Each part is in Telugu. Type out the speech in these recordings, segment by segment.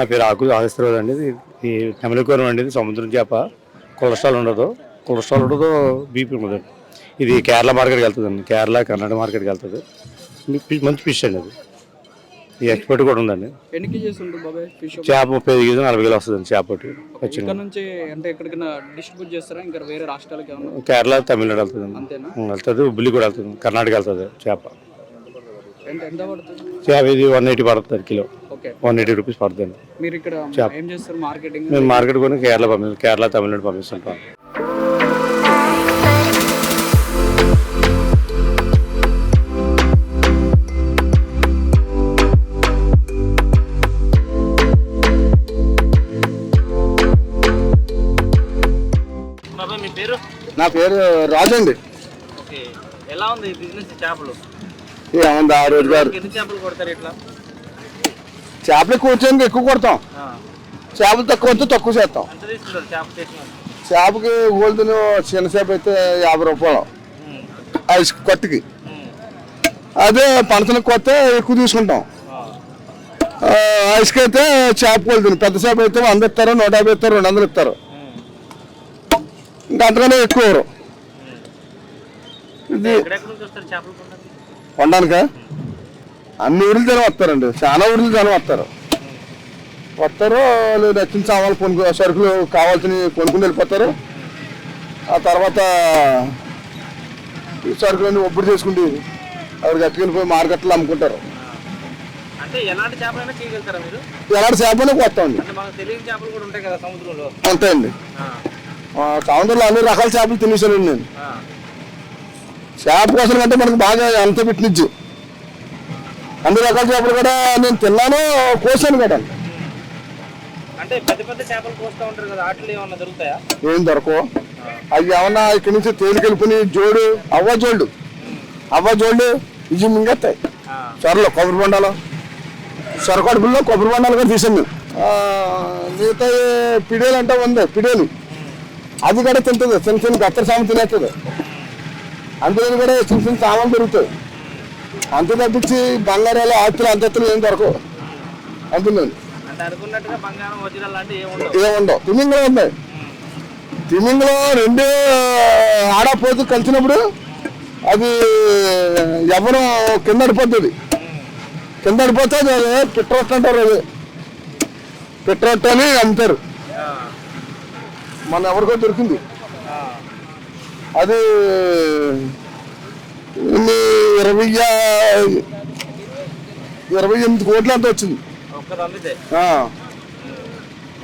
నా పేరు ఆకు ఆగస్తిరావు అండి. ఈ నెమలికూరం అండి. సముద్రం చేప. కొలెస్ట్రాల్ ఉండదు. కొలెస్ట్రాల్ ఉండదు బీపీ ఉండదు. ఇది కేరళ మార్కెట్కి వెళ్తుందండి. కేరళ కర్ణాటక మార్కెట్కి వెళ్తుంది. మంచి ఫిష్ అండి అది. ఈ ఎక్స్పోర్ట్ కూడా ఉందండి. ఎన్ని కేజీస్ ఉంటుంది బాబాయ్ ఫిష్? చేప ముప్పై కేజీలు నలభై వేలు వస్తుందండి చేప ఒకటి. ఇక్కడ ఖచ్చితంగా నుంచి అంటే ఎక్కడికైనా డిస్ట్రిబ్యూట్ చేస్తారా? ఇంకా వేరే రాష్ట్రాలకి ఏమన్నా? కేరళ తమిళనాడు ఉం, వెళ్తుంది. హుబ్లీ కూడా వెళ్తుంది. కర్ణాటక వెళ్తుంది చేప. ఎంత పడుతుంది? వన్ ఎయిటీ పడుతుంది కిలో. వన్ ఎయిటీ రూపీస్ పడుతుంది. మీరు ఇక్కడ ఏం చేస్తారు మార్కెటింగ్? మేము మార్కెట్ కొని కేరళ పంపిస్తాం కేరళ తమిళనాడు పంపిస్తుంటాం. నా పేరు రాజు అండి. ఓకే. ఎలా ఉంది బిజినెస్ చేపలు? ఏముంది ఆ రోజు గారు? చేపలు చేపలు ఎక్కువ కొడతాం. చేపలు తక్కువ వస్తే తక్కువ చేస్తాం. చేపకి గోల్దును చిన్న చేప అయితే యాభై రూపాయలు. ఐస్ కొత్తకి అదే పంచన కొత్త ఎక్కువ తీసుకుంటాం. ఐస్కి అయితే చేప గోల్దును పెద్ద చేప అయితే వంద ఇస్తారు నూట యాభై ఇస్తారు రెండు వందలు ఇస్తారు. ఇంకా అంతకనే ఎక్కువ. ఇది వండానిక అన్ని ఊర్లు జనం వస్తారండి. చాలా ఊర్లు జనం వస్తారు. వస్తారు వాళ్ళు నచ్చిన సామాన్లు కొనుక్కో సరుకులు కావాల్సినవి కొనుక్కుని వెళ్ళిపోతారు. ఆ తర్వాత ఈ సరుకులన్నీ ఒప్పుడు చేసుకుంటే అక్కడికి ఎట్టుకెళ్ళిపోయి మార్కెట్లో అమ్ముకుంటారు. ఎలాంటి చేపలు వస్తామండి అంటే మనకు తెలియని చేపలు కూడా ఉంటాయి కదా సముద్రంలో. అన్ని రకాల చేపలు తినేసానండి నేను. చేప కోసం కంటే మనకు బాగా అంత పెట్టినిచ్చు. అన్ని రకాల చేపలు కూడా నేను తిన్నాను కోసాను కూడా. అంటే పెద్ద పెద్ద చేపలు కోస్తూ ఉంటారు కదా వాటిలో ఏమన్నా దొరుకుతాయా? ఏం దొరకవు. అవి ఏమన్నా ఇక్కడి నుంచి తేలికెళ్ళిపోయి జోడు అవ్వ జోళ్ళు. అవ్వ జోళ్ళు ఇవి మింగేస్తాయి. సొరలో కొబ్బరి బొండాలు. సొరకడుపుల్లో కొబ్బరి బొండాలు కూడా తీసాను మేము. మిగతా పిడేలు అంటే ఉంది పిడేలు. అది కూడా తింటుంది చిన్న చిన్న గత్తర సామాన్ తినేస్తుంది. అందుకని కూడా చిన్న చిన్న సామాన్ దొరుకుతాయి అంత తప్పించి బంగారాలు ఆస్తులు అంతస్తులు ఏం దొరకవు. అందులోని అంటే అనుకున్నట్టుగా బంగారం వజ్రాలు లాంటివి ఏమి ఉండవు. ఏముండవు తిమింగలం ఉన్నాయి. తిమింగలం రెండు ఆడపోతు కలిసినప్పుడు అది ఎవరు కింద పడిపోతుంది కింద పడిపోతే అది పిట్రొట్టు అంటారు అది. పిట్రొట్టు అని అమ్ముతారు. మన ఎవరికో దొరికింది. అది ఇరవై ఇరవై ఎనిమిది కోట్లు అంత వచ్చింది.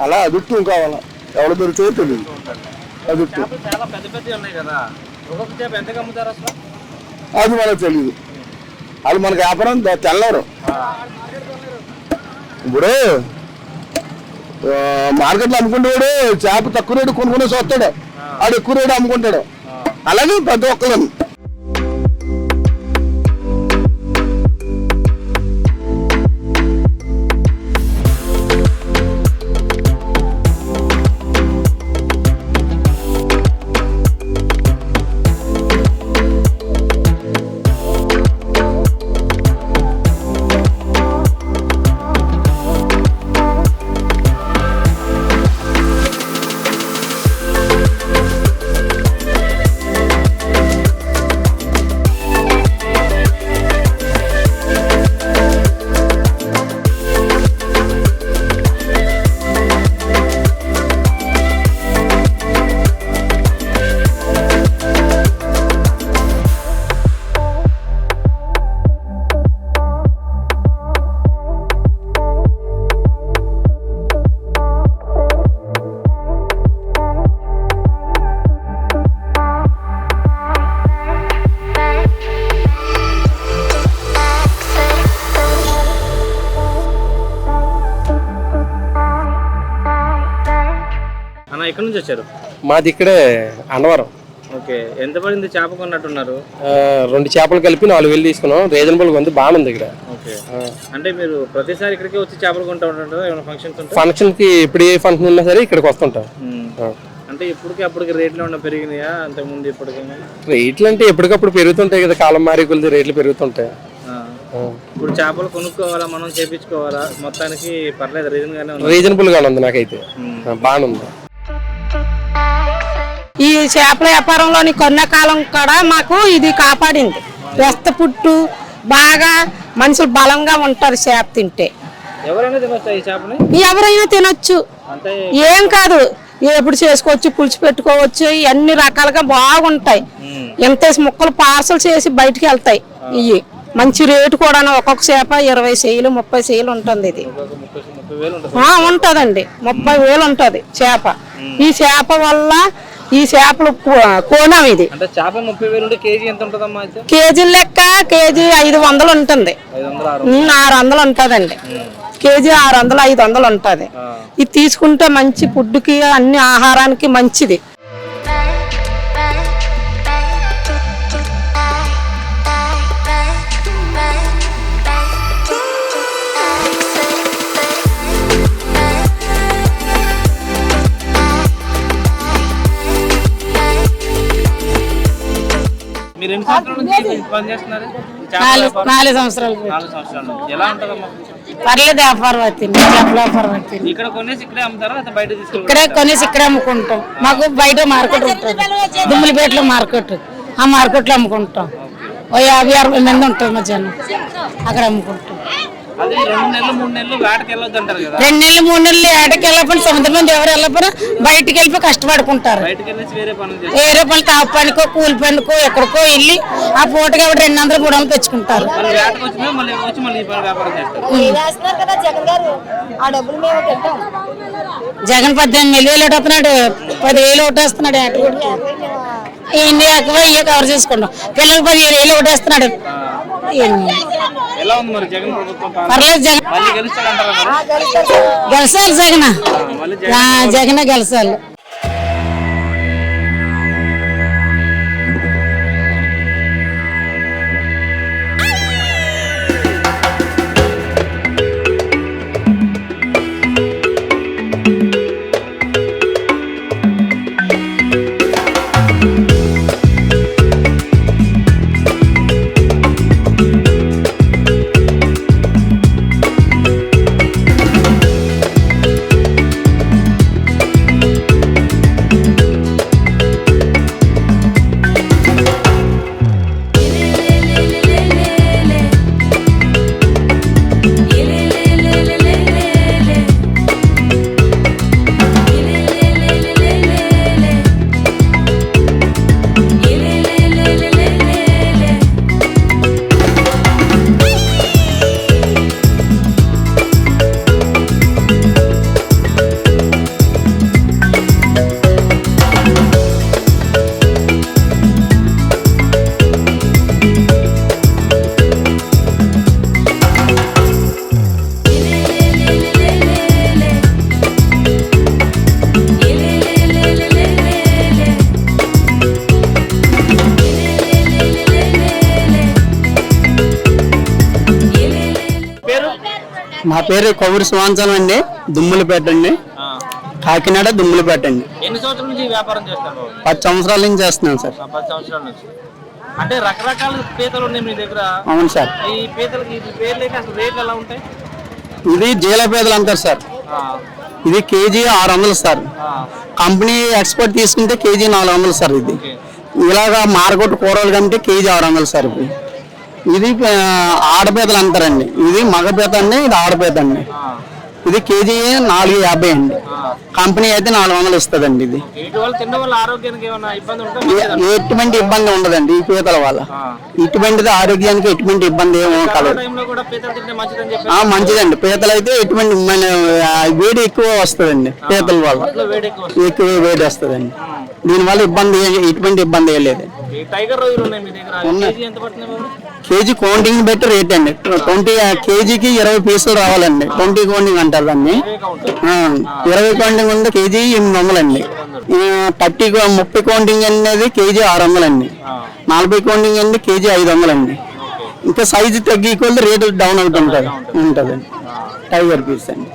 అలా అదుట్టు కావాలా ఎవరు దొరుకుతుందో తెలియదు అదుట్టు. అది మనకు తెలియదు అది మనకు వ్యాపారం తెల్లరు. ఇప్పుడు మార్కెట్లో అమ్ముకుంటాడు చేప తక్కువ రేటు కొనుక్కునే చూస్తాడు ఆడు ఎక్కువ రేటు అమ్ముకుంటాడు. అలాగే ప్రతి ఒక్కరు ఎక్కడి నుంచి వచ్చారు? మాది ఇక్కడే అన్నవరం. ఓకే ఎంత పడింది చేప కొన్నట్టున్నారు? రెండు చేపలు కలిపి నాలుగు వేలు తీసుకున్నాం. రీజనబుల్గా ఉంది బాగుంది ఇక్కడ. ఓకే. అంటే మీరు ప్రతిసారి ఇక్కడికే వచ్చి చేపలు కొంటూ ఉంటారా ఏమైనా ఫంక్షన్స్ ఉంటాయి ఫంక్షన్కి ఎప్పుడు ఏ ఫంక్షన్ ఉన్నా సరే ఇక్కడికి వస్తుంటాం. అంటే ఇప్పటికి అప్పటికి రేట్లు ఏమన్నా పెరిగినాయా? అంతకుముందు ఇప్పటికి రేట్లు అంటే ఎప్పటికప్పుడు పెరుగుతుంటాయి కదా కాలం మారి కొద్ది రేట్లు పెరుగుతుంటాయి. ఇప్పుడు చేపలు కొనుక్కోవాలా మనం చేపించుకోవాలా? మొత్తానికి పర్లేదు రీజన్ గానే రీజనబుల్గా ఉంది నాకైతే. బాగానే ఉంది. ఈ చేపల వ్యాపారంలోని కొన్నకాలం కూడా మాకు ఇది కాపాడింది. వెస్త పుట్టు బాగా మనుషులు బలంగా ఉంటారు చేప తింటే. ఎవరైనా తినొచ్చా ఏం కాదు ఎప్పుడు చేసుకోవచ్చు పులుసు పెట్టుకోవచ్చు అన్ని రకాలుగా బాగుంటాయి. ఎంత ముక్కలు పార్సల్ చేసి బయటికి వెళ్తాయి. ఇవి మంచి రేటు కూడా ఒక్కొక్క చేప ఇరవై సేలు ముప్పై సేలు ఉంటుంది ఇది. ఉంటదండి. ముప్పై వేలు ఉంటది చేప. ఈ చేప వల్ల ఈ చేపలు కో- కోణం ఇది. కేజీ లెక్క కేజీ ఐదు వందలు ఉంటుంది. ఆరు వందలు. ఉంటదండి. కేజీ ఆరు వందలు ఐదు వందలు ఉంటది. ఇది తీసుకుంటే మంచి ఫుడ్కి అన్ని ఆహారానికి మంచిది. మీరు ఎన్ని సంవత్సరాల నుంచి పని చేస్తున్నారు? నాలుగు? నాలుగు సంవత్సరాలు నాలుగు సంవత్సరాల నుంచి. ఎలా ఉంటుందమ్మా? పర్లేదు వ్యాపారం చేపల ఇక్కడ కొనేసి ఇక్కడే అమ్ముతారా? బయట ఇక్కడే కొనేసి ఇక్కడే అమ్ముకుంటాం. మాకు బయట మార్కెట్ ఉంటుంది. దుమ్మిలిపేటలో మార్కెట్. ఆ మార్కెట్లో అమ్ముకుంటాం. ఓ యాభై అరవై మంది ఉంటుంది మా జనం అక్కడ అమ్ముకుంటాం. అది రెండు నెలలు మూడు నెలలు వేటకి వెళ్ళొద్దు అంటారు కదా. రెండు నెలలు మూడు నెలలు ఏటకి వెళ్ళకపోయినా సముద్రం మంది ఎవరు వెళ్ళకపోయినా బయటికి వెళ్ళిపోయి కష్టపడుకుంటారు. బయటకి వెళ్ళేసి వేరే పనులు చేస్తారు. వేరే పని తాపు పనికో కూలి పనికో ఎక్కడికో వెళ్ళి ఆ పూటకి ఆవిడ రెండు వందలు మూడు వందలు తెచ్చుకుంటారు. మళ్ళీ వేటకి వచ్చినా మళ్ళీ వచ్చి మళ్ళీ ఈ పని వ్యాపారం చేస్తారు. వేస్తున్నారు కదా జగన్ గారు? ఆ డబ్బులు మేము తింటాం జగన్ పద్దెనిమిది వేలు ఒకటి వస్తున్నాడు పదివేలు ఒకటి వస్తున్నాడు ఏటకి ఇన్ని ఎక్కువ ఇవే కవర్ చేసుకుంటాం. పిల్లలు పదిహేను వేలు ఒకటి పర్లేదు జగన్. గెలిచాలి జగన్. జగన్ గెలిచాలి పేరు కొవ్వూరు సువాంచలం అండి దుమ్ములపేట అండి. కాకినాడ దుమ్ములపేట అండి. ఎన్ని సంవత్సరాల నుంచి ఈ వ్యాపారం చేస్తారు బాబు? పది సంవత్సరాల నుంచి చేస్తున్నాం సార్. ఆ పది సంవత్సరాల నుంచి. అంటే రకరకాల పీతలు ఉన్నాయి మీ దగ్గర. అవును సార్. ఈ పీతలకి ఈ పేర్లకి అసలు రేట్లు ఎలా ఉంటాయి? ఇది జీలపేదలు అంటారు సార్. ఆ, ఇది కేజీ ఆరు వందలు సార్. ఆ, కంపెనీ ఎక్స్పోర్ట్ తీసుకుంటే కేజీ నాలుగు వందలు సార్ ఇది. ఇలాగా మార్కెట్ కూరలు కంటే కేజీ ఆరు వందలు సార్ ఇది. ఇది ఆ, ఆడపేదలు అంటారండి. ఇది మగపేత అండి ఇది ఆడపేత అండి ఇది కేజీ నాలుగు యాభై అండి. కంపెనీ అయితే నాలుగు వందలు ఇస్తుందండి ఇది. ఎటువంటి ఇబ్బంది ఉండదండి ఈ పీతల వల్ల. ఇటువంటిది ఆరోగ్యానికి ఎటువంటి ఇబ్బంది ఏమో కలదు. మంచిదండి పీతలు అయితే ఎటువంటి మన వేడి ఎక్కువ వస్తుందండి పీతల వల్ల. ఎక్కువ వేడి వస్తుందండి. దీనివల్ల ఇబ్బంది ఎటువంటి ఇబ్బంది ఏం లేదు. ఉన్నాయి కేజీ ఎంత కౌంటింగ్ బట్టి రేట్ అండి. ట్వంటీ కేజీకి ఇరవై పీసులు రావాలండి. ట్వంటీ కౌంటింగ్ అంటారు దాన్ని. ఇరవై కౌంటింగ్ ఉంది కేజీ ఎనిమిది వందలండి. థర్టీ ముప్పై కౌంటింగ్ అనేది కేజీ ఆరు వందలండి. నలభై కౌంటింగ్ అండి కేజీ ఐదు వందలండి. ఇంకా సైజు తగ్గి కొద్ది రేటు డౌన్ అవుతుంటుంది. ఉంటుంది టైగర్ పీస్ అండి.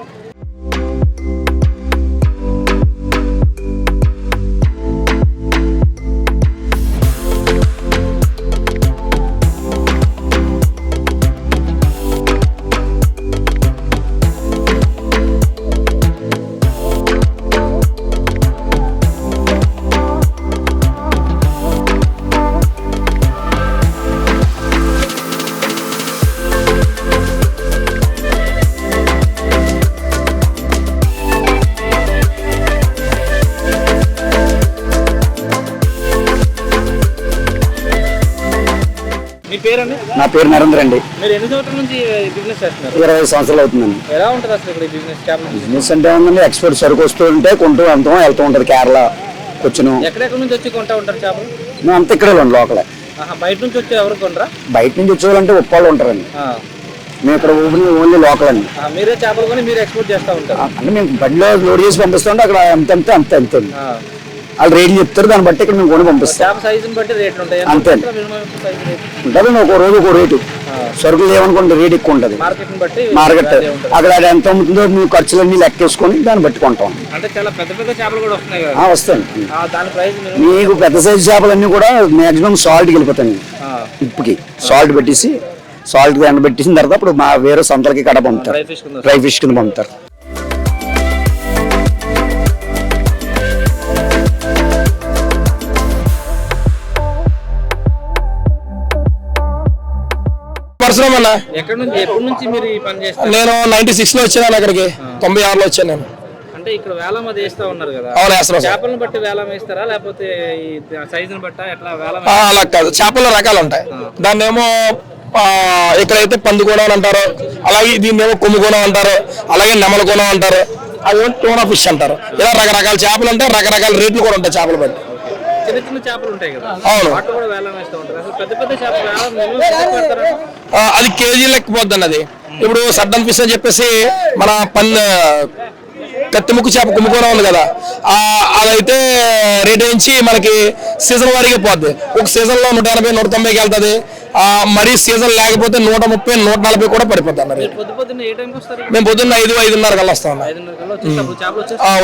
పేరండి? నా పేరు నరేంద్ర అండి. మీరు ఎన్ని సంవత్సరాల నుంచి బిజినెస్ చేస్తున్నారు? ఇరవై సంవత్సరాలు అవుతుందండి. ఎలా ఉంటుంది అసలు ఇక్కడ బిజినెస్? అంటే ఉందండి ఎక్స్పోర్ట్ సరుకు వస్తూ ఉంటే కొంటూ వెళ్తాం వెళ్తూ ఉంటుంది కేరళ ఎక్కడెక్కడ నుంచి వచ్చి కొంటా ఉంటారు చేపలు? అంత ఇక్కడే లోకలే. బయట నుంచి వచ్చి ఎవరు బయట నుంచి వచ్చేవాళ్ళంటే ఉప్పాళ్ళు ఉంటారండి. మేము ఇక్కడ ఓపెన్ ఓన్లీ లోకల్ అండి. ఆ, మీరే చేపలు కొని మీరు ఎక్స్పోర్ట్ చేస్తూ ఉంటారు. అంటే మేము బండిలో లోడ్ చేసి పంపిస్తుంటే అక్కడ అంతే అంతే అంతే ఆ. వాళ్ళు రేట్లు చెప్తారు దాన్ని బట్టి ఇక్కడ మేము కొని పంపిస్తాం. అంతే. ఉంటుంది ఒక రోజు ఒక రేటు. సరుకులు ఏమనుకుంటే రేట్ ఎక్కువ ఉంటుంది. మార్కెట్. అక్కడ అది ఎంత అమ్ముతుందో మేము ఖర్చులన్నీ లెక్కేసుకొని దాన్ని బట్టి కొంటాం. అంటే చాలా పెద్ద పెద్ద చేపలు కూడా వస్తున్నాయి కదా. ఆ, వస్తాయండి. మీకు పెద్ద సైజు చేపలన్నీ కూడా మాక్సిమం సాల్ట్కి వెళ్ళిపోతాయి ఉప్పుకి సాల్ట్ పెట్టేసి సాల్ట్ ఎండ పెట్టేసిన తర్వాత అప్పుడు మా వేరే సంతలకి కడ పంపుతారు. డ్రై ఫిష్ కింద పంపుతారు. పరశురామ్ అన్న. ఎక్కడ నుంచి ఎప్పటి నుంచి మీరు ఈ పని చేస్తారు? నేను నైన్టీ సిక్స్లో వచ్చాను అక్కడికి తొంభై ఆరులో వచ్చాను నేను. అంటే ఇక్కడ వేలం అది వేస్తా ఉన్నారు కదా. అవును వేస్తున్నాం సార్ చేపలను బట్టి వేలం వేస్తారా? లేకపోతే ఈ సైజుని బట్ట ఎట్లా వేలం ఆ, అలా కాదు. చేపల రకాలు ఉంటాయి. దాన్ని ఏమో ఆ, ఇక్కడైతే పందుకోణం అంటారు అలాగే దీన్ని ఏమో కొమ్ముకోణం అంటారు అలాగే నెమల కోణం అంటారు అవి టోనా ఫిష్ అంటారు. ఇలా రకరకాల చేపలు ఉంటాయి రకరకాల రేట్లు కూడా ఉంటాయి చేపలు బట్టి. చిన్న చిన్న చేపలు ఉంటాయి కదా. అవును. వాటి కూడా వేలం వేస్తూ ఉంటారు? అది కేజీ లెక్క పోద్దండి అది. ఇప్పుడు సడ్డన్ ఫిష్ అని చెప్పేసి మన పన్ కత్తి ముక్కు చేప కుమ్ముకోవడం ఉంది కదా. ఆ, అదైతే రేట్ వేయించి మనకి సీజన్ వారీగా పోద్ది. ఒక సీజన్లో నూట ఎనభై నూట తొంభైకి వెళ్తుంది. మరీ సీజన్ లేకపోతే నూట ముప్పై నూట నలభై కూడా పడిపోద్ది అన్న రేట్ మేము పొద్దున్న ఐదు ఐదున్నర కల్లా వస్తాం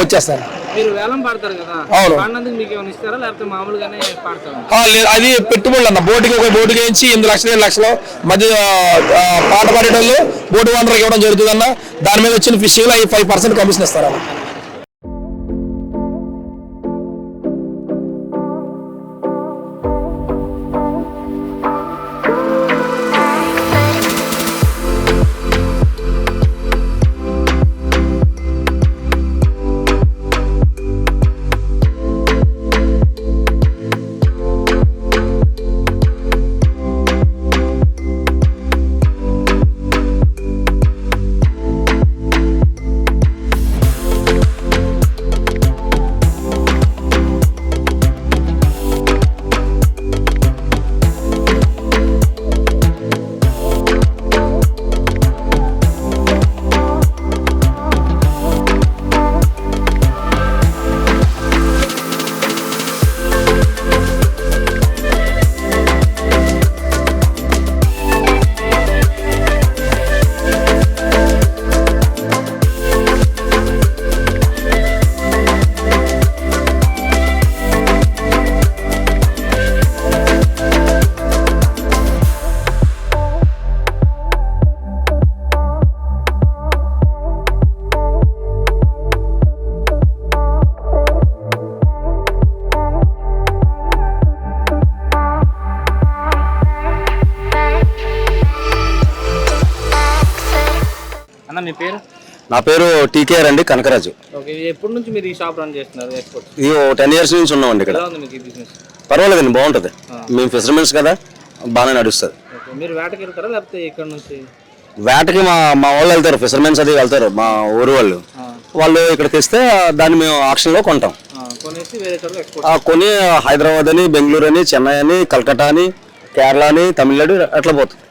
వచ్చేస్తాను. అవును. అది పెట్టుబడులు అన్న. బోటుకి ఒక బోటుకి వేయించి ఎనిమిది లక్షలు ఏడు లక్షలు. మధ్య పాట పాడేటోళ్ళు బోటు ఓనర్కి ఇవ్వడం జరుగుతుంది అన్న దాని మీద వచ్చిన ఫిషింగ్ అవి ఫైవ్ పర్సెంట్ కమిషన్ ఇస్తారన్న. నా పేరు టీకేఆర్ అండి కనకరాజు. ఓకే ఇది ఎప్పటి నుంచి మీరు ఈ షాప్ రన్ చేస్తున్నారు ఎక్స్పోర్ట్ ఇది టెన్ ఇయర్స్ నుంచి ఉన్నామండి ఇక్కడ. పర్వాలేదండి బాగుంటుంది. మేము ఫిషర్మెన్స్ కదా బాగానే నడుస్తుంది. మీరు వేటకి వెళ్తారా లేకపోతే ఇక్కడ నుంచి? వేటకి మా మా వాళ్ళు వెళ్తారు ఫిషర్మెన్స్ అది వెళ్తారు మా ఊరు వాళ్ళు. వాళ్ళు ఇక్కడ తెస్తే దాన్ని మేము ఆక్షన్లో కొంటాం. కొని హైదరాబాద్ అని బెంగళూరు అని చెన్నై అని కలకత్తా అని కేరళ అని తమిళనాడు అట్లా పోతుంది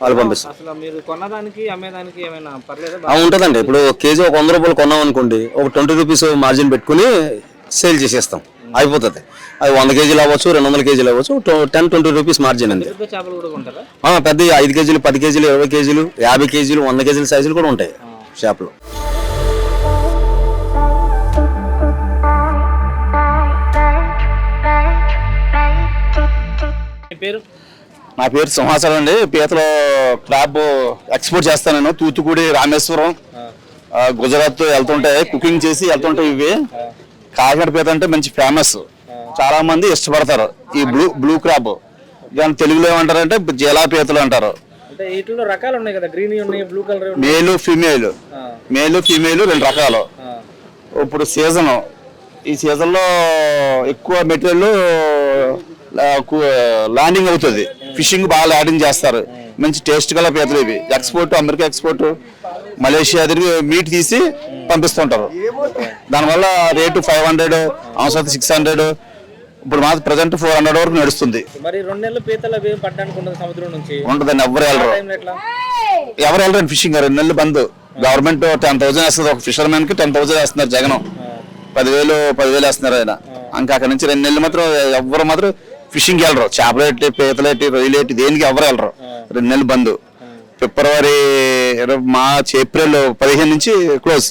వాళ్ళు పంపిస్తారు. అసలు మీరు కొన్నదానికి అమ్మేదానికి ఏమైనా పర్లేదా ఆ, ఉంటుందండి. ఇప్పుడు కేజీ ఒక వంద రూపాయలు కొన్నాం అనుకోండి ఒక ట్వంటీ రూపీస్ మార్జిన్ పెట్టుకుని సేల్ చేసేస్తాం. అయిపోతుంది. అది వంద కేజీలు అవ్వచ్చు రెండు వందల కేజీలు అవ్వచ్చు టెన్ ట్వంటీ రూపీస్ మార్జిన్ అంతే పెద్ద చేపలు కూడా కొంటారా ఆ, పెద్ద ఐదు కేజీలు పది కేజీలు ఇరవై కేజీలు యాభై కేజీలు వంద కేజీల సైజులు కూడా ఉంటాయి షాప్లో పేరు? నా పేరు సింహాచలం అండి. పీతలో క్రాబ్ ఎక్స్పోర్ట్ చేస్తాను నేను. తూతుకుడి రామేశ్వరం గుజరాత్ వెళ్తుంటే కుకింగ్ చేసి వెళ్తుంటే ఇవి. కాకినాడ పీత అంటే మంచి ఫేమస్ చాలా మంది ఇష్టపడతారు ఈ బ్లూ బ్లూ క్రాబ్. దాని తెలుగులో ఏమంటారంటే జిలా పీతలు అంటారు. అంటే మేలు ఫీమేల్. మేలు ఫీమేల్ రెండు రకాలు. ఇప్పుడు సీజన్. ఈ సీజన్లో ఎక్కువ మెటీరియల్ ల్యాండింగ్ అవుతుంది. ఫిషింగ్ బాగా యాడింగ్ చేస్తారు. మంచి టేస్ట్ గల పీతలు ఇవి. ఎక్స్పోర్ట్ అమెరికా ఎక్స్పోర్ట్ మలేషియా తిరిగి మీట్ తీసి పంపిస్తుంటారు. దానివల్ల రేటు ఫైవ్ హండ్రెడ్ అవసరం సిక్స్ హండ్రెడ్ ఇప్పుడు మాత్రం ప్రజెంట్ ఫోర్ హండ్రెడ్ వరకు నడుస్తుంది. మరి రెండు నెలలు పీతలు అవి ఏం పట్టడానికి ఉండదు సముద్రం నుంచి? ఉంటుందండి ఎవరు వెళ్ళరు. ఎవరు వెళ్ళరండి ఫిషింగ్ రెండు నెలలు బంద్. గవర్నమెంట్ టెన్ థౌసండ్ వేస్తుంది. ఒక ఫిషర్మెన్కి టెన్ థౌసండ్ వేస్తున్నారు జగన్. పదివేలు పదివేలు వేస్తున్నారు ఆయన. ఇంకా అక్కడ నుంచి రెండు నెలలు మాత్రం ఎవరు మాత్రం ఫిషింగ్ వెళ్ళరు. చేపలేటి పీతలేటి రొయ్యలేటి దేనికి ఎవరు వెళ్ళరు. రెండు నెలలు బంద్. ఫిబ్రవరి మార్చ్ ఏప్రిల్ పదిహేను నుంచి క్లోజ్.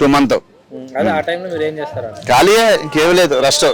Two month. ఖాళీయే ఇంకేమీ లేదు రెస్ట్.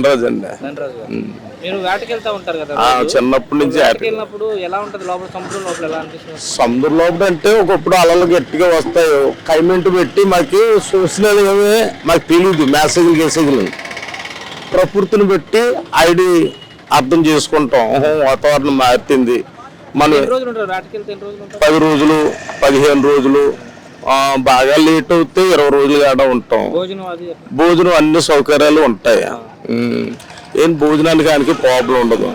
ధనరాజ్ అండి. ధనరాజు గారు. మీరు వేటకి వెళ్తా ఉంటారు కదా ఆ, రోజు. చిన్నప్పటి నుంచి వేటకి వెళ్ళినప్పుడు ఎలా ఉంటది? లోపల సముద్రం లోపల ఎలా అనిపిస్తుంది? సముద్రం లోపల అంటే ఒకప్పుడు అలలు గట్టిగా వస్తాయి. కైమెంట్ పెట్టి మాకు చూసినది మాకు తెలియదు మెసేజ్లు గేసేజ్లు ప్రకృతిని బట్టి ఐడి అర్థం చేసుకుంటాం. వాతావరణం మారుతుంది. మనం పది రోజులు పదిహేను రోజులు. ఆ, బాగా లేట్ అవుతే ఇరవై రోజులు ఆడ ఉంటాం. భోజనం అన్ని సౌకర్యాలు ఉంటాయి. ఏం భోజనానికి దానికి ప్రాబ్లం ఉండదు.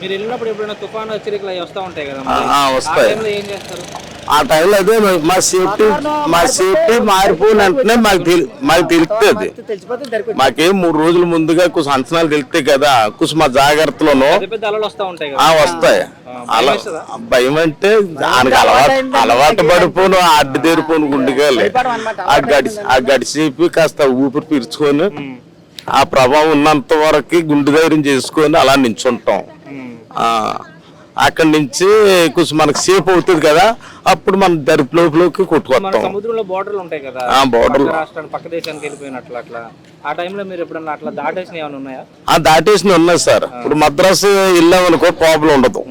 మీరు వెళ్ళినప్పుడు ఎప్పుడైనా తుఫాను హెచ్చరికలు అవి వస్తా ఉంటాయి కదా ఆ, మరి. ఆ, ఆ వస్తాయి. టైంలో ఏం చేస్తారు? ఆ టైంలో అదే మా- మా సేఫ్టీ మా సేఫ్టీ మారిపోయిన వెంటనే మాకు తెలి మాకు తెలుస్తుంది మాకేం మూడు రోజుల ముందుగా కొంచెం అంచనాలు తెలుస్తాయి కదా. కొంచెం మా జాగ్రత్తలోనూ పెద్ద పెద్ద అలలు వస్తా ఉంటాయి ఆ వస్తాయి. భయం అలా వేస్తుందా? భయం అంటే దానికి అలవాటు అలవాటు పడిపోను అడ్డు తెరిపోను గుండెగాలి ఆ గడి ఆ గడిసేపు కాస్త ఊపిరి పీల్చుకొని ఆ ప్రభావం ఉన్నంత వరకు గుండె ధైర్యం చేసుకొని అలా నించుంటాం. అక్కడి నుంచి కొంచెం మనకు సేఫ్ అవుతుంది కదా అప్పుడు మన దరిపులోకి కొట్టుకొస్తాం. సముద్రంలో బోర్డర్లు ఉంటాయి కదా లు. పక్క దేశానికి వెళ్ళిపోయినట్లు అట్లా. ఆ టైంలో మీరు ఎప్పుడన్నా అట్లా దాటేసిన ఏమైనా ఉన్నాయా? ఆ దాటేసిన ఉన్నాయి సార్. ఇప్పుడు మద్రాసు వెళ్ళామనుకో ప్రాబ్లం ఉండదు.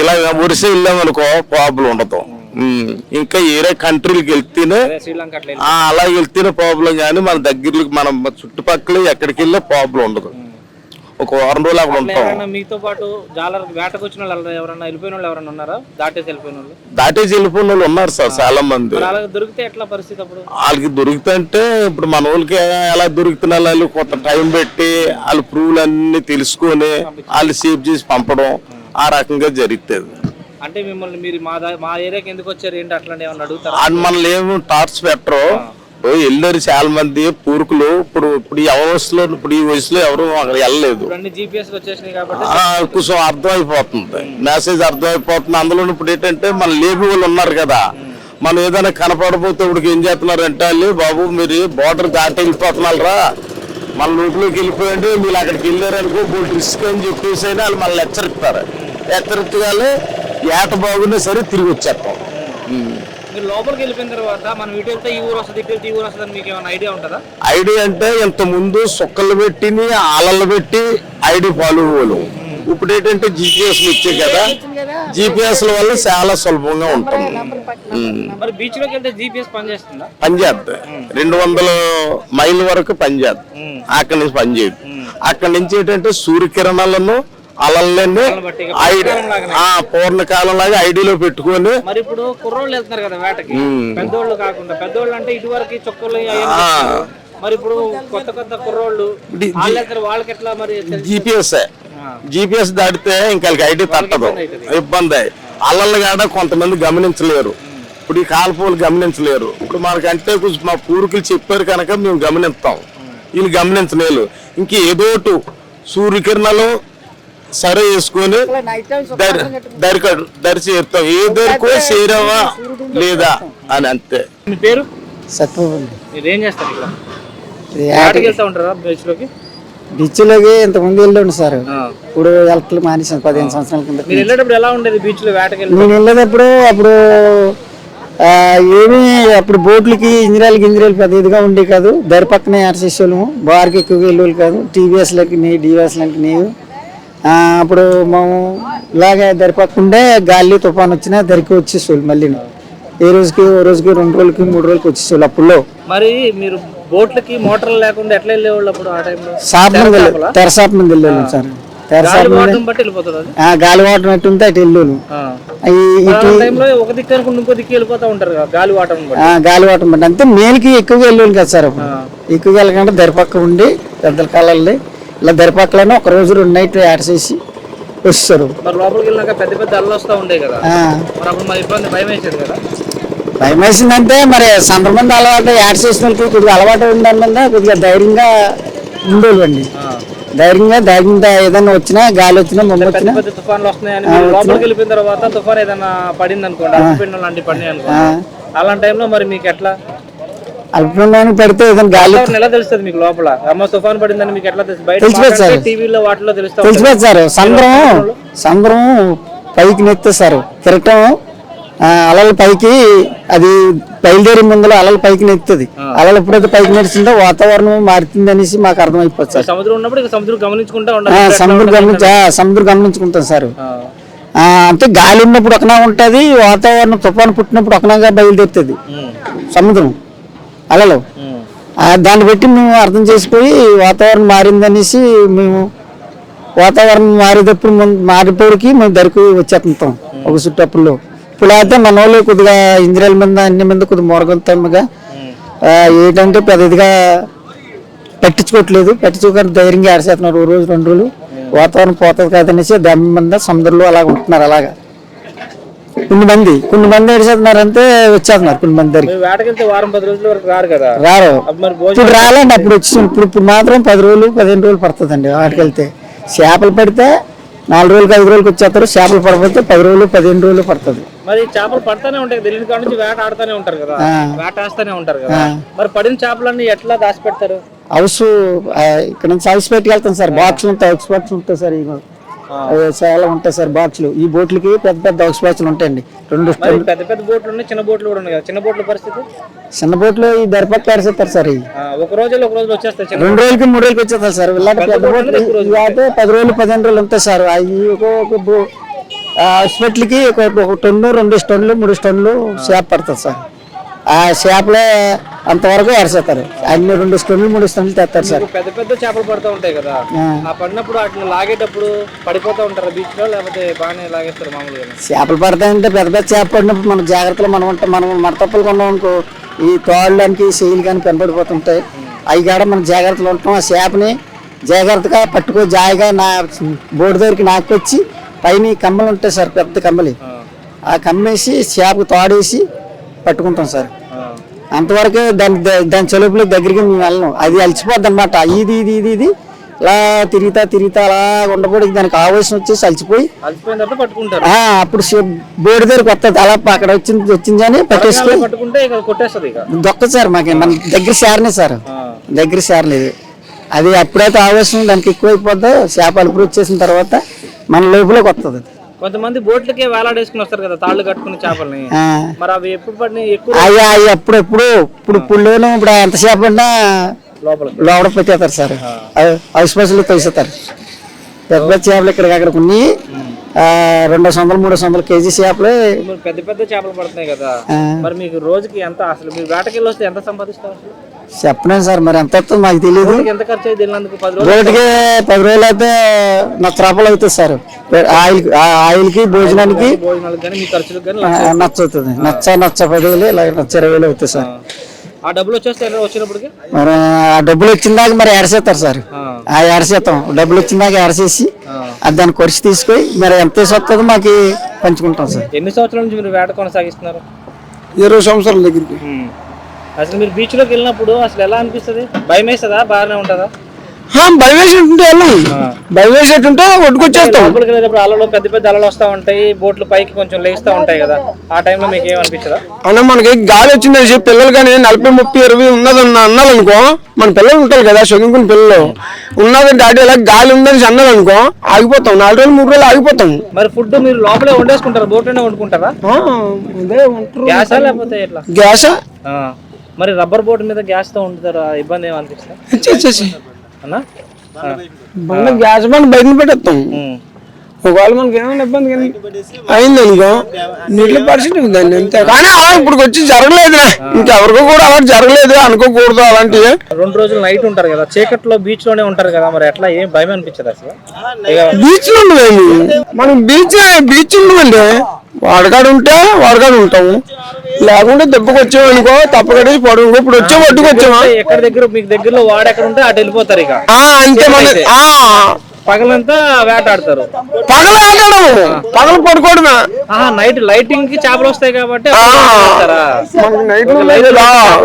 ఇలా ఒరిస్సా వెళ్ళామనుకో ప్రాబ్లం ఉండదు. ఇంకా ఏరే కంట్రీలకు వెళ్తేనే అలా వెళ్తేనే ప్రాబ్లం కానీ మన దగ్గరలో మన చుట్టుపక్కల ఎక్కడికి వెళ్ళే ప్రాబ్లం ఉండదు ఒక వారం రోజులు అక్కడ ఉంటాం. మీతో పాటు జాలర్ వేటకు వచ్చిన వాళ్ళు ఎవరైనా వెళ్ళిపోయిన వాళ్ళు ఎవరైనా ఉన్నారా? దాటేసి వెళ్ళిపోయిన వాళ్ళు? దాటేసి వెళ్ళిపోయిన వాళ్ళు ఉన్నారు సార్ చాలా మంది దొరికితే ఎట్లా పరిస్థితి అప్పుడు? వాళ్ళకి దొరుకుతుంటే ఇప్పుడు మన వాళ్ళకి ఎలా దొరుకుతున్నా వాళ్ళు కొంత టైం పెట్టి వాళ్ళ ప్రూవ్లు అన్ని తెలుసుకొని వాళ్ళు సేవ్ చేసి పంపడం ఆ రకంగా జరుగుతుంది. అంటే మిమ్మల్ని మీరు మా మా ఏరియాకి ఎందుకు వచ్చారు? ఏంటి అట్లాంటి ఏమన్నా అడుగుతారా? మనల్ని ఏమి టార్చ్ పెట్టరు. వెళ్ళారు చాలా మంది పూర్కులు ఇప్పుడు ఇప్పుడు ఈ వయసులో ఇప్పుడు ఈ వయసులో ఎవరు అక్కడ వెళ్ళలేదు. జీపీఎస్ వచ్చేసినాయి కాబట్టి కొంచెం అర్థం అయిపోతుంది మెసేజ్ అర్థం అయిపోతుంది అందులో ఇప్పుడు ఏంటంటే మన లేబి వాళ్ళు ఉన్నారు కదా. మనం ఏదైనా కనపడపోతే ఇప్పుడు ఏం చేస్తున్నారంటే వాళ్ళు బాబు మీరు బోర్డర్ దాటి వెళ్ళిపోతున్నారా మన లోపలికి వెళ్ళిపోయండి. మీరు అక్కడికి వెళ్ళారనుకో రిస్క్ అని చెప్పేసి అయినా వాళ్ళు మనల్ని హెచ్చరిస్తారు. హెచ్చరించగానే ఏట బాగున్నా సరే తిరిగి వచ్చేస్తాం. మీరు లోపలికి వెళ్ళిపోయిన తర్వాత మనం ఇటు వెళ్తే ఈ ఊరు వస్తుంది ఇటు వెళ్తే ఈ ఊరు వస్తుంది అని మీకు ఏమైనా ఐడియా ఉంటుందా? ఐడి అంటే ఇంత ముందు సుక్కలు పెట్టి ఆలలు పెట్టి ఐడి ఫాలో అవ్వాలి ఇప్పుడు ఏంటంటే జిపిఎస్ వచ్చాయి కదా. జిపిఎస్ వల్ల చాలా సులభంగా ఉంటుంది. మరి బీచ్లోకి వెళ్తే జీపీఎస్ పనిచేస్తుందా? పనిచేద్దాం రెండు వందల మైళ్ళ వరకు పనిచేద్దాం అక్కడి నుంచి పనిచేయదు అక్కడి నుంచి ఏంటంటే సూర్యకిరణాలను అలల్ని ఐడి పూర్ణకాలం లాగా ఐడిలో పెట్టుకొని మరి ఇప్పుడు కుర్రోళ్ళు వెళ్తున్నారు కదా వేటకి. పెద్దోళ్ళు కాకుండా. పెద్దోళ్ళు అంటే ఇటువరకు చొక్కలు. మరి ఇప్పుడు కొత్త కొత్త కుర్రోళ్ళు వాళ్ళకి ఎట్లా మరి? జిపిఎస్ జిపిఎస్ దాటితే ఇంకా ఐడి తట్టదు. ఇబ్బంది అల్లలు కాడ కొంతమంది గమనించలేరు. ఇప్పుడు ఈ కాల్పోలు గమనించలేరు. ఇప్పుడు మనకంటే కొంచెం మా పూర్వీకులు చెప్పారు కనుక మేము గమనిస్తాం. వీళ్ళు గమనించలేరు. ఇంక ఏదోటు సూర్యకిరణాలు సరే వేసుకొని దరి దరి దరి చేరుతాం. ఏ దరికో చేరావా లేదా అని అంతే. మీ పేరు? మీరు ఏం చేస్తారు ఇక్కడ? ఆటకి వెళ్తా ఉంటారా బీచ్లోకి? బీచ్లోకి ఇంతకుముందు వెళ్ళండి సార్. ఇప్పుడు వెళ్ళట్లు మానేసాను పదిహేను సంవత్సరాల కింద. మీరు వెళ్ళేటప్పుడు ఎలా ఉండేది బీచ్లో వేటకి వెళ్ళి నేను వెళ్ళేటప్పుడు అప్పుడు ఏమీ అప్పుడు బోట్లకి ఇంజిరాలకి ఇంజిరాలు పెద్ద ఇదిగా ఉండే కాదు. దరి పక్కనే ఏర్చేసేవాళ్ళము బార్కి ఎక్కువగా వెళ్ళేవాళ్ళు కాదు. టీవీఎస్లకి నెయ్యి డివిఎస్లకి ఆ, అప్పుడు మేము ఇలాగే దరి పక్క ఉండే గాలి తుఫాన్ వచ్చినా దరికి వచ్చేసేవాళ్ళు మళ్ళీ ఏ రోజుకి ఓ రోజుకి రెండు రోజులకి మూడు రోజులకి వచ్చేసేవాళ్ళు అప్పుడులో. మరి మీరు బోట్లకి మోటార్లు లేకుండా ఎట్లా వెళ్ళేవాళ్ళు అప్పుడు ఆ టైంలో? షాప్ మీద? తెరసాప్ మీద వెళ్ళాను సార్. తెరసాప్ గాలి వాటర్ ఎట్టుంటే అటు వెళ్ళాను ఒక దిక్కు అనుకుంటే ఇంకో దిక్కు వెళ్ళిపోతా ఉంటారు గాలి వాటం గాలి వాటం బట్టి. అంతే మేలుకి ఎక్కువగా వెళ్ళాను కదా సార్ ఎక్కువగా వెళ్ళకుండా దరిపక్క ఉండి పెద్దల కాలంలో ఇలా దరిపక్కలోనే ఒక రోజు రెండు నైట్ యాడ్ చేసి వస్తారు. లోపలికి పెద్ద పెద్ద అల్లు వస్తూ కదా. ఆ, మరి అప్పుడు మరి ఇబ్బంది భయం వేసేది కదా? భయం వేసిందంటే మరి సందర్భం అలవాటు యాడ్ చేసిన వాళ్ళకి కొద్దిగా అలవాటు వల్ల కొద్దిగా ధైర్యంగా ఉండేవాళ్ళండి. ధైర్యంగా ధైర్యంగా ఏదైనా వచ్చినా గాలి వచ్చినా పెద్ద వచ్చినా తుఫాన్లు వస్తున్నాయని లోపలికి వెళ్ళిపోయిన తర్వాత తుఫాన్ ఏదైనా పడింది అనుకోండి. అలాంటి టైంలో మరి మీకు ఎట్లా? అల్పంగానే పడితే ఏదైనా గాలి ఎలా తెలుస్తుంది మీకు లోపల. అమ్మ తుఫాన్ పడిందని మీకు ఎట్లా తెలుస్తుంది? తెలిసిపోతుంది సార్. టీవీలో వాటిలో తెలుస్తా ఉంటుంది. తెలిసిపోతుంది సార్. సంద్రం సంద్రం పైకి నెత్తే సార్. కిరటం ఆ, అలల పైకి అది బయలుదేరి ముందులో అలలు పైకి నెత్తుంది. అలలు ఎప్పుడైతే పైకి నెట్టిందో వాతావరణం మారుతుంది అనేసి మాకు అర్థమైపోతుంది సార్. సముద్రం ఉన్నప్పుడు సముద్రం గమనించుకుంటా సముద్రం గమనించి సముద్రం గమనించుకుంటాం సార్. అంటే గాలి ఉన్నప్పుడు ఒకనా ఉంటది వాతావరణం తుఫాను పుట్టినప్పుడు ఒకనాగా బయలుదేరుతుంది. సముద్రం. అలలు. దాన్ని బట్టి మేము అర్థం చేసుకుని వాతావరణం మారిందనేసి మేము వాతావరణం మారేటప్పుడు మారిపోడికి మేము దరికి వచ్చేస్తుంటాం ఒక చుట్టప్పుల్లో. ఇప్పుడు అయితే మన వాళ్ళు కొద్దిగా ఇంజనీర్ల మీద అన్ని మీద కొద్దిగా మొరగొంతమ్మగా ఏంటంటే పెద్ద ఇదిగా పట్టించుకోవట్లేదు. పట్టించుకోకుండా ధైర్యంగా ఆడిసేస్తున్నారు ఓ రోజు రెండు రోజులు. వాతావరణం పోతుంది కాదనేసి దాని మీద సముద్రంలో అలా ఉంటున్నారు అలాగా. కొన్ని మంది కొన్ని మంది ఏడిసేస్తున్నారంటే వచ్చేస్తున్నారు కొన్ని మంది దగ్గరికి వేటకెళ్తే వారం పది రోజుల వరకు రారు కదా? రారు. ఇప్పుడు రాలండి అప్పుడు వచ్చి ఇప్పుడు ఇప్పుడు మాత్రం పది రోజులు పదిహేను రోజులు పడుతుందండి వాటికి వెళ్తే చేపలు పడితే నాలుగు రోజులకి ఐదు రోజులకి వచ్చేస్తారు చేపలు పడకపోతే పది రోజులు పదిహేను రోజులు పడుతుంది. మరి చేపలు పడతానే ఉంటాయి తెలియని కాడ నుంచి వేట ఆడుతానే ఉంటారు కదా. వేట వేస్తానే ఉంటారు కదా? మరి పడిన చేపలన్నీ ఎట్లా దాచి పెడతారు హౌస్ ఇక్కడ నుంచి హౌస్ పెట్టి వెళ్తాం సార్ బాక్స్లు ఉంటాయి బాక్స్ ఉంటాయి సార్ చాలా ఉంటాయి సార్ బాక్స్లు. ఈ బోట్లకి పెద్ద పెద్ద హౌస్ బాక్స్లు ఉంటాయండి. రెండు స్టోన్లు. పెద్ద పెద్ద బోట్లు ఉన్నాయి చిన్న బోట్లు కూడా ఉన్నాయి చిన్న బోట్ల పరిస్థితి? చిన్న బోట్లు ఈ దరిపక్క ఆడిసేస్తారు సార్ ఇవి. ఒక రోజులో ఒక రోజు వచ్చేస్తాయి చిన్న రెండు రోజులకి మూడు రోజులకి వచ్చేస్తారు సార్. ఇలాంటి పెద్ద బోట్లు అయితే పది రోజులు పదిహేను రోజులు ఉంటాయి సార్. అవి ఒక హాస్పిటల్కి ఒక ఒక టన్ను రెండు టన్నులు మూడు టన్నులు చేప పడుతుంది సార్. ఆ చేపలే అంతవరకు ఏర్చేస్తారు. అన్ని రెండు టన్నులు మూడు టన్నులు తెస్తారు సార్. పెద్ద పెద్ద చేపలు పడుతూ ఉంటాయి కదా. ఆ. పడినప్పుడు అట్లా లాగేటప్పుడు పడిపోతూ ఉంటారు? బీచ్లో లేకపోతే బాగానే లాగేస్తారు మామూలుగా చేపలు పడతాయంటే పెద్ద పెద్ద చేప పడినప్పుడు మన జాగ్రత్తలు మనం ఉంటాం మనం మన తప్పులు కొన్నాం అనుకో ఈ తోళ్ళడానికి శైలి కానీ కనపడిపోతుంటాయి అవి కాడ మనం జాగ్రత్తలు ఉంటాం. ఆ చేపని జాగ్రత్తగా పట్టుకో జాయిగా నా బోర్డు దగ్గరికి నాకొచ్చి పైన కమ్మలు ఉంటాయి సార్ పెద్ద కమ్మలి. ఆ కమ్మేసి చేపకు తోడేసి పట్టుకుంటాం సార్. అంతవరకు దాని దాని చెలుపులో దగ్గరికి మేము వెళ్ళం అది అలసిపోద్ది అనమాట ఇది ఇది ఇది ఇది. ఇలా తిరుగుతా తిరుగుతా అలా ఉండబోడికి దానికి ఆవేశం వచ్చేసి అలసిపోయి అప్పుడు బోర్డు దగ్గరికి వస్తుంది అలా అక్కడ వచ్చింది వచ్చింది అని పట్టేసుకొని దొక్క సార్ మాకు. మన దగ్గర చేరనే సార్. దగ్గర చేరలేదు అది అప్పుడైతే ఆవేశం దానికి ఎక్కువైపోద్దో. చేప అలుపురు వచ్చేసిన తర్వాత మన లోపలికి వస్తుంది. కొంతమంది బోట్లకే వేలాడేసుకుని వస్తారు కదా తాళ్ళు కట్టుకుని చేపల్ని. మరి అవి ఎప్పుడు పడినాయి ఎక్కువ అవి అవి అప్పుడు ఎప్పుడు ఇప్పుడు పుల్లోను ఇప్పుడు ఎంత చేప ఉన్నా లోపల. లోపల పెట్టేస్తారు సార్. అవి హౌస్ బస్సులు తోసేస్తారు. పెద్ద చేపలు ఇక్కడ అక్కడ కొన్ని ఆ, రెండు వందలు మూడు వందల కేజీ చేపలు. పెద్ద పెద్ద చేపలు పడుతున్నాయి కదా. మరి మీకు రోజుకి ఎంత అసలు మీరు వేటకెళ్ళి వస్తే ఎంత సంపాదిస్తారు అసలు? చెప్పలేను సార్ మరి ఎంత వస్తుందో మాకు తెలియదు రోజుకి ఎంత ఖర్చు అయ్యి వెళ్ళినందుకు? పది రోజులు రోడ్డుకి పది రోజులు అయితే నచ్చ రూపాయలు అవుతుంది సార్. ఆయిల్ ఆయిల్కి భోజనానికి ఆ, నచ్చ అవుతుంది నచ్చ పది వేలు ఇలా నచ్చ ఇరవై వేలు అవుతుంది సార్. ఆ. డబ్బులు వచ్చేస్తే వచ్చినప్పటికి? మరి ఆ డబ్బులు వచ్చిన దాకా మరి ఎరసేస్తారు సార్. ఆ. ఎరసేస్తాం డబ్బులు వచ్చిన దాకా ఎరసేసి అది దాన్ని కొరిచి తీసుకొని మరి ఎంత వేసి వస్తుందో మాకు పంచుకుంటాం సార్. ఎన్ని సంవత్సరాల నుంచి మీరు వేట కొనసాగిస్తున్నారు? ఇరవై సంవత్సరాల దగ్గరికి. అసలు మీరు బీచ్లోకి వెళ్ళినప్పుడు అసలు ఎలా అనిపిస్తుంది? భయం వేస్తుందా? బాగానే ఉంటుందా? భయం వేసేటుంటే వెళ్ళాం. భయం వేసేటుంటే ఒడ్డుకొచ్చేస్తాం లోపలికి వెళ్ళేటప్పుడు అలలు పెద్ద పెద్ద అలలు వస్తూ ఉంటాయి. బోట్లు పైకి కొంచెం లేస్తూ ఉంటాయి కదా. ఆ టైంలో మీకు ఏమనిపించదా అన్న మనకి గాలి వచ్చిందని చెప్పి పిల్లలు కానీ నలభై ముప్పై ఇరవై ఉన్నదన్న అన్నారనుకో మన పిల్లలు ఉంటారు కదా చదువుకున్న పిల్లలు. ఉన్నది డాడీ ఇలా గాలి ఉందని అన్నారనుకో ఆగిపోతాం. నాలుగు రోజులు మూడు రోజులు ఆగిపోతాం. మరి ఫుడ్ మీరు లోపలే వండేసుకుంటారా? బోట్లోనే వండుకుంటారా? గ్యాసా లేకపోతే గ్యాస్. మరి రబ్బర్ బోట్ మీద గ్యాస్తో వండుతారు? ఆ. ఇబ్బంది ఏమనిపిస్తుంది అన్నా గ్యాస్ బండ బయట పెట్టేస్తాం. ఒకవేళ మనకి ఏమైనా ఇబ్బంది కానీ అయింది అనుకో నీటిలో పరిస్థితి ఉందండి అంతే. కానీ అలా ఇప్పుడు వచ్చి జరగలేదు ఇంకెవరికో కూడా అలా జరగలేదు అనుకోకూడదు అలాంటివి. రెండు రోజులు నైట్ ఉంటారు కదా చీకట్లో బీచ్లోనే ఉంటారు కదా మరి ఎట్లా ఏం భయం అనిపించదు అసలు? బీచ్లో ఉండదండి. మనం బీచ్ బీచ్ ఉండదండి. వాడకాడు ఉంటే వాడకాడు ఉంటాము. లేకుంటే దెబ్బకి వచ్చామనుకో తప్పకడేసి పడు ఇప్పుడు వచ్చే వచ్చామా ఎక్కడ దగ్గర మీకు దగ్గరలో వాడు ఎక్కడ ఉంటే అటు వెళ్ళిపోతారు ఇక. అంతే మన పగలంతా వేటాడతారు. పగల పగలు పడుకోవడమే నైట్ లైటింగ్కి చేపలు వస్తాయి కాబట్టి నైట్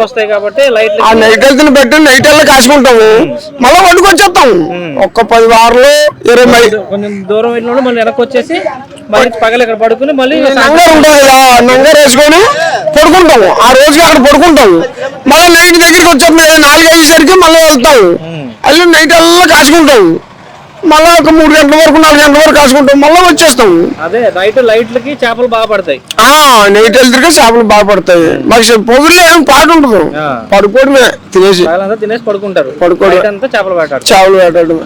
వస్తాయి కాబట్టి లైట్ ఆ నైట్ వెళ్తున్న బట్టి నైట్ వెళ్ళి కాసుకుంటాము. మళ్ళీ ఒడ్డుకు వచ్చేస్తాం ఒక్క పది వారాలు ఇరవై కొంచెం దూరం వెళ్ళినప్పుడు మళ్ళీ వెనక్కి వచ్చేసి మళ్ళీ పగలు ఇక్కడ పడుకుని మళ్ళీ నంగర్ ఉంటుంది కదా నంగర్ వేసుకొని పడుకుంటాము. ఆ రోజుకి అక్కడ పడుకుంటాము. మళ్ళీ నైట్ దగ్గరికి వచ్చేస్తుంది నాలుగు అయ్యేసరికి మళ్ళీ వెళ్తాము. వెళ్ళి నైట్ అల్లా కాసుకుంటాము. మళ్ళీ ఒక మూడు గంటల వరకు నాలుగు గంటల వరకు కాసుకుంటాం మళ్ళీ వచ్చేస్తాము. అదే నైట్ లైట్లకి చేపలు బాగా పడతాయి. ఆ నైట్ వెళ్తే చేపలు బాగా పడతాయి. మాకు పొగుల్లో ఏం పాట ఉండదు. పడుకోవడమే తినేసి. తినేసి పడుకుంటారు. పడుకోవడం. చేపలు వేటాడు చేపలు వేటాడమే